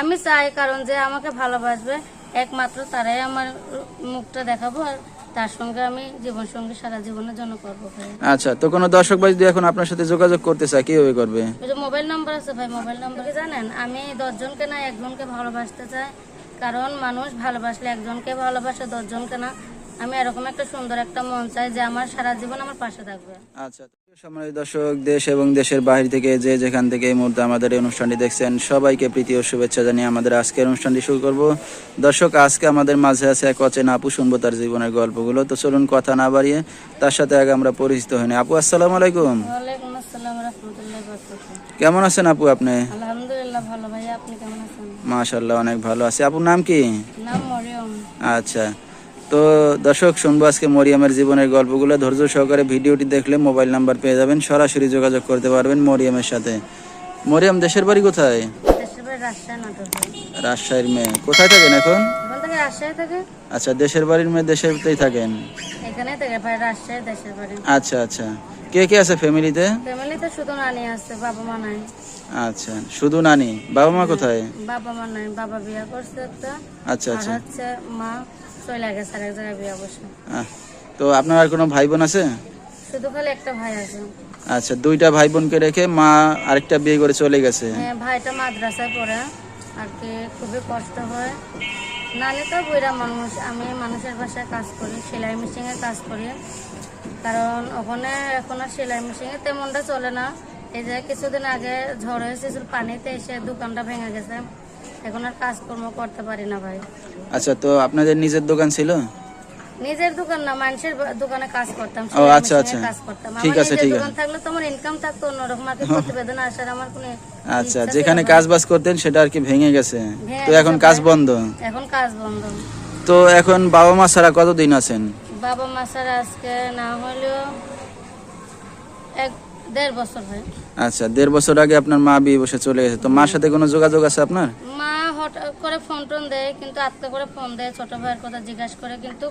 আমি চাই কারণ যে আমাকে ভালোবাসবে একমাত্র তারাই আমার মুখটা দেখাবো আর তার সঙ্গে আমি জীবন সঙ্গে সারা জীবনের জন্য করব ভাই। আচ্ছা তো কোনো দর্শক ভাই যদি এখন আপনার সাথে যোগাযোগ করতে চায় কীভাবে করবে? ওই যে মোবাইল নাম্বার আছে ভাই মোবাইল নাম্বার। কি জানেন আমি দশজনকে না একজনকে ভালোবাসতে চাই কারণ মানুষ ভালোবাসলে একজনকে ভালোবাসে দশজনকে না। আমি এরকম একটা সুন্দর একটা মন চাই যে আমার সারা জীবন আমার পাশে থাকবে। আচ্ছা সম্মানিত দর্শক দেশ এবং দেশের বাহির থেকে যে যেখান থেকে এই মুহূর্তে আমাদের এই অনুষ্ঠানটি দেখছেন সবাইকে প্রীতি ও শুভেচ্ছা জানিয়ে আমাদের আজকের অনুষ্ঠানটি শুরু করব। দর্শক আজকে আমাদের মাঝে আছে এক অচেনা আপু শুনব তার জীবনের গল্পগুলো। তো চলুন কথা না বাড়িয়ে তার সাথে আগে আমরা পরিচিত হইনি আপু আসসালামু আলাইকুম। কেমন আছেন আপু আপনি? আলহামদুলিল্লাহ ভালো ভাই আপনি কেমন আছেন? মাশাল্লাহ অনেক ভালো আছে। আপুর নাম কি? নাম মরিয়ম। আচ্ছা তো দর্শক শুনব আজকে মরিয়ামের জীবনের গল্পগুলো। ধৈর্য সহকারে ভিডিওটি দেখলে মোবাইল নাম্বার পেয়ে যাবেন। সরাসরি যোগাযোগ করতে পারবেন মরিয়ামের সাথে। মরিয়াম দেশের বাড়ি কোথায়? রাজশাহীর মেয়ে। কোথায় থাকেন এখন? আচ্ছা দেশের বাড়ির মেয়ে দেশেরতেই থাকেন? আচ্ছা আচ্ছা। কে কে আছে ফ্যামিলিতে? ফ্যামিলিতে শুধু নানি আছে বাবা মা নাই। আচ্ছা শুধু নানি। বাবা মা কোথায়? বাবা মা নাই বাবা বিয়া করছে একটা। আচ্ছা আচ্ছা। মা। চলে গেছে আরেক জায়গায় বিয়া বসে। তো আপনার আর কোনো ভাই বোন আছে? শুধু খালি একটা ভাই আছে। আচ্ছা দুইটা ভাই বোনকে রেখে মা আরেকটা বিয়ে করে চলে গেছে। হ্যাঁ ভাইটা মাদ্রাসায় পড়ে আর কি খুবই কষ্ট হয়। নানি তো বুড়া মানুষ আমি মানুষের বাসায় কাজ করি সেলাই মেশিনে কাজ করি। কারণ ওখানে এখন আর সেলাই মেশিনে তেমনটা চলে না। এই যে কিছুদিন আগে ঝড় হয়েছে পানিতে এসে দোকানটা ভেঙে গেছে। এখন আর কাজকর্ম করতে পারি না ভাই। আচ্ছা তো আপনাদের নিজের দোকান ছিল? নিজের দোকান না মানুষের দোকানে কাজ করতাম ও, আচ্ছা, আচ্ছা। কাজ করতাম। ঠিক আছে, দোকান থাকলে তো আমার ইনকাম থাকতো অন্যরকম আর প্রতিবেদন আসার আমার কোনো আচ্ছা যেখানে কাজ বাজ করতেন সেটা আর কি ভেঙে গেছে। তো এখন কাজ বন্ধ? এখন কাজ বন্ধ। তো এখন বাবা মা ছাড়া কতদিন আছেন? বাবা মাসার আজকে না হলেও এক দেড় বছর হয়। আচ্ছা দেড় বছর আগে আপনার মা বিয়ে বসে চলে গেছে। তো মার সাথে কোনো যোগাযোগ আছে আপনার? মা হঠাৎ করে ফোন টোন দেয় কিন্তু করে ফোন দেয় ছোট ভাইয়ের কথা জিজ্ঞাসা করে কিন্তু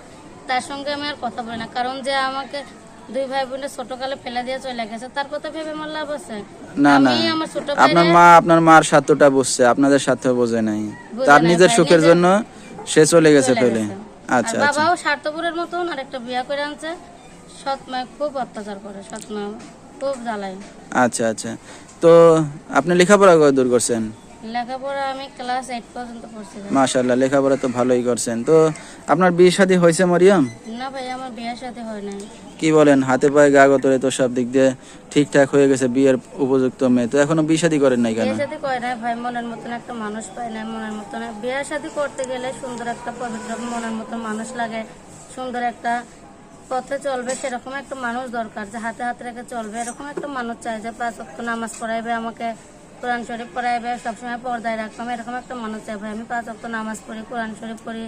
তার সঙ্গে আমি আর কথা বলি না। কারণ যে আমাকে দুই ভাই বোনের ছোটকালে ফেলে দিয়ে চলে গেছে তার কথা ভেবে আমার লাভ আছে। না না। আমি আমার ছোট আপনার মা আপনার মার স্বার্থটা বুঝছে আপনাদের স্বার্থ বোঝে নাই। তার নিজের সুখের জন্য সে চলে গেছে ফেলে। আচ্ছা আচ্ছা। বাবাও স্বার্থপুরের মতন আর একটা বিয়া করে আনছে। সৎ মায় খুব অত্যাচার করে সৎ মা। খুব জ্বালায়। আচ্ছা আচ্ছা। তো আপনি লেখাপড়া দূর করছেন? লেখাপড়া আমি ক্লাস এইট পর্যন্ত পড়ছি। ভাই। মাশাল্লাহ লেখাপড়া তো ভালোই করছেন। তো আপনার বিয়ে শাদী হয়েছে মরিয়ম? না ভাই আমার বিয়ের সাথে হয় নাই। কি বলেন হাতে পায়ে গা গতরে তো সব দিক দিয়ে ঠিকঠাক হয়ে গেছে বিয়ের উপযুক্ত মেয়ে। তো এখনও বিয়ে শাদী করেন নাই কেন? বিয়ের সাথে করে নাই ভাই মনের মতন একটা মানুষ পাই না মনের মতন। বিয়ের সাথে করতে গেলে সুন্দর একটা পবিত্র মনের মতো মানুষ লাগে সুন্দর একটা পথে চলবে সেরকম একটা মানুষ দরকার যে হাতে হাতে রেখে চলবে এরকম একটা মানুষ চাই যে পাঁচ ওয়াক্ত নামাজ পড়াইবে আমাকে কোরআন শরীফ পড়াইবে সবসময় পর্দায় রাখব আমি এরকম একটা মানুষ চাই ভাই আমি পাঁচ ওয়াক্ত নামাজ পড়ি কোরআন শরীফ পড়ি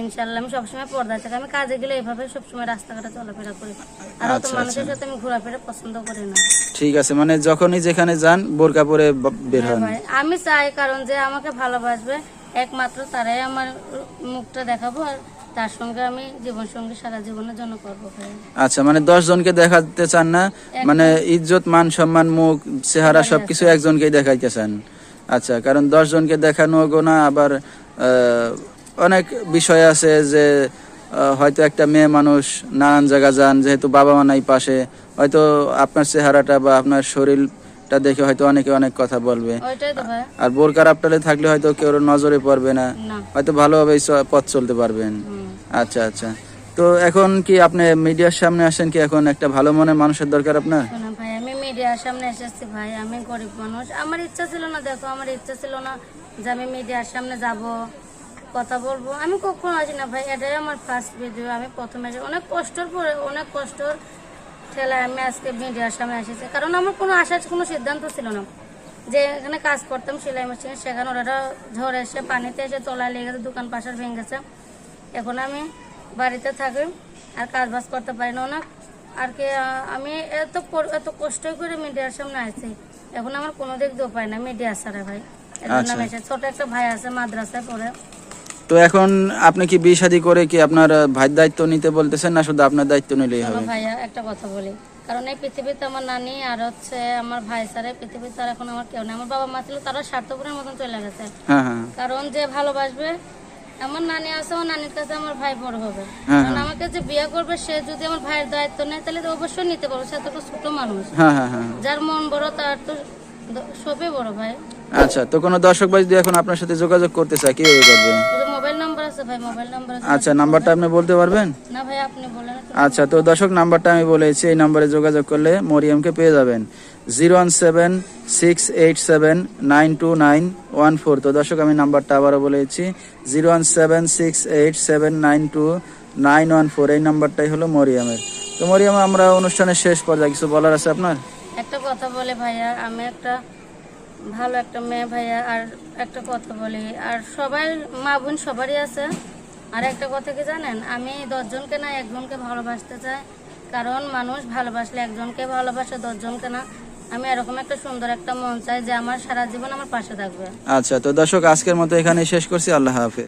ইনশাল্লাহ আমি সবসময় পর্দায় থাকি আমি কাজে গেলে এইভাবে সবসময় রাস্তাঘাটে চলাফেরা করি। আর অত মানুষের সাথে আমি ঘোরাফেরা পছন্দ করি না। ঠিক আছে মানে যখনই যেখানে যান বোরকা পরে বের হন। ভাই আমি চাই কারণ যে আমাকে ভালোবাসবে একমাত্র তারাই আমার মুখটা দেখাবো আর তার সঙ্গে আমি জীবন সঙ্গী সারা জীবনের জন্য করব আচ্ছা মানে দশ জনকে দেখাতে চান না? মানে ইজ্জত মান সম্মান মুখ চেহারা সবকিছু একজনকেই দেখাইতে চান আচ্ছা কারণ দশ জনকে দেখানো গোনা আবার অনেক বিষয় আছে যে হয়তো একটা মেয়ে মানুষ নানান জায়গা যান যেহেতু বাবা মা নাই পাশে হয়তো আপনার চেহারাটা বা আপনার শরীরটা দেখে হয়তো অনেকে অনেক কথা বলবে। আর বোরকার আপটালে থাকলে হয়তো কেউ নজরে পড়বে না। হয়তো ভালোভাবেই চ- পথ চলতে পারবেন। আচ্ছা আচ্ছা। তো এখন কি আপনি মিডিয়ার সামনে আসেন কি? এখন একটা ভালো মনের মানুষের দরকার আপনার? আমি মিডিয়ার সামনে এসেছি ভাই, আমি গরিব মানুষ। আমার ইচ্ছা ছিল না, দেখো, আমার ইচ্ছা ছিল না যে আমি মিডিয়ার সামনে যাব, কথা বলব। আমি কখনো আসি না ভাই, এটাই আমার ফার্স্ট ভিডিও আমি প্রথমে অনেক কষ্টর পরে, অনেক কষ্টর ঠেলায় আমি আজকে মিডিয়ার সামনে এসেছি। কারণ আমার কোনো আসার কোনো সিদ্ধান্ত ছিল না যে এখানে কাজ করতাম, সেলাই মেশিনে, সেখানে ওরা ঝড় এসে পানিতে এসে তলায় লেগে গেছে, দোকান ভেঙে গেছে। এখন আমি বাড়িতে থাকি আর কাজ বাজ করতে পারি না অনেক। আর কি আমি এত এত কষ্ট করে মিডিয়ার সামনে আসছি এখন আমার কোনো দিক দিয়ে উপায় না মিডিয়া ছাড়া ভাই। এসে ছোট একটা ভাই আছে মাদ্রাসায় পড়ে। তো এখন আপনি কি বিয়ে শাদী করে কি আপনার ভাইয়ের দায়িত্ব নিতে বলতেছেন না শুধু আপনার দায়িত্ব নিলেই হবে? ভাইয়া একটা কথা বলি। কারণ এই পৃথিবীতে আমার নানি আর হচ্ছে আমার ভাই স্যার পৃথিবীতে আর এখন আমার কেউ নেই। আমার বাবা মা ছিল তারা স্বার্থপরের মতন চলে গেছে। হ্যাঁ হ্যাঁ। কারণ যে ভালোবাসবে আমার নানি আছে আমার নানির কাছে আমার ভাই বড় হবে। হ্যাঁ, কারণ হ্যাঁ। আমাকে যে বিয়ে করবে সে যদি আমার ভাইয়ের দায়িত্ব নেয় তাহলে তো অবশ্যই নিতে পারবে। সে তো ছোট মানুষ। হ্যাঁ যার মন বড় তার তো বড় ভাই। আচ্ছা তো কোনো দর্শক ভাই যদি এখন আপনার সাথে যোগাযোগ করতে চায় কীভাবে করবে? মোবাইল নাম্বার আছে ভাই মোবাইল নাম্বার আছে। আচ্ছা নাম্বারটা আপনি বলতে পারবেন? না ভাই আপনি বলেন। আচ্ছা তো দর্শক নাম্বারটা আমি বলেছি এই নাম্বারে যোগাযোগ করলে মরিয়মকে পেয়ে যাবেন। Zero one seven six eight seven nine two nine one four তো দর্শক, আমি নাম্বারটা আবারও বলেছি zero one seven six eight seven nine two nine one four এই নাম্বারটাই হলো মরিয়মের। তো মরিয়ম, আমরা অনুষ্ঠানের শেষ পর্যায়ে, কিছু বলার আছে আপনার? একটা কথা বলে ভাইয়া, আমি একটা ভালো একটা মেয়ে ভাইয়া, আর একটা কথা বলি, আর সবাই, মা বোন সবারই আছে। আর একটা কথা কি জানেন, আমি দশজনকে না একজনকে ভালোবাসতে চাই, কারণ মানুষ ভালোবাসলে একজনকে ভালোবাসে, দশজনকে না। আমি এরকম একটা সুন্দর একটা মন চাই যে আমার সারা জীবন আমার পাশে থাকবে। আচ্ছা তো দর্শক, আজকের মতো এখানে শেষ করছি। আল্লাহ হাফেজ।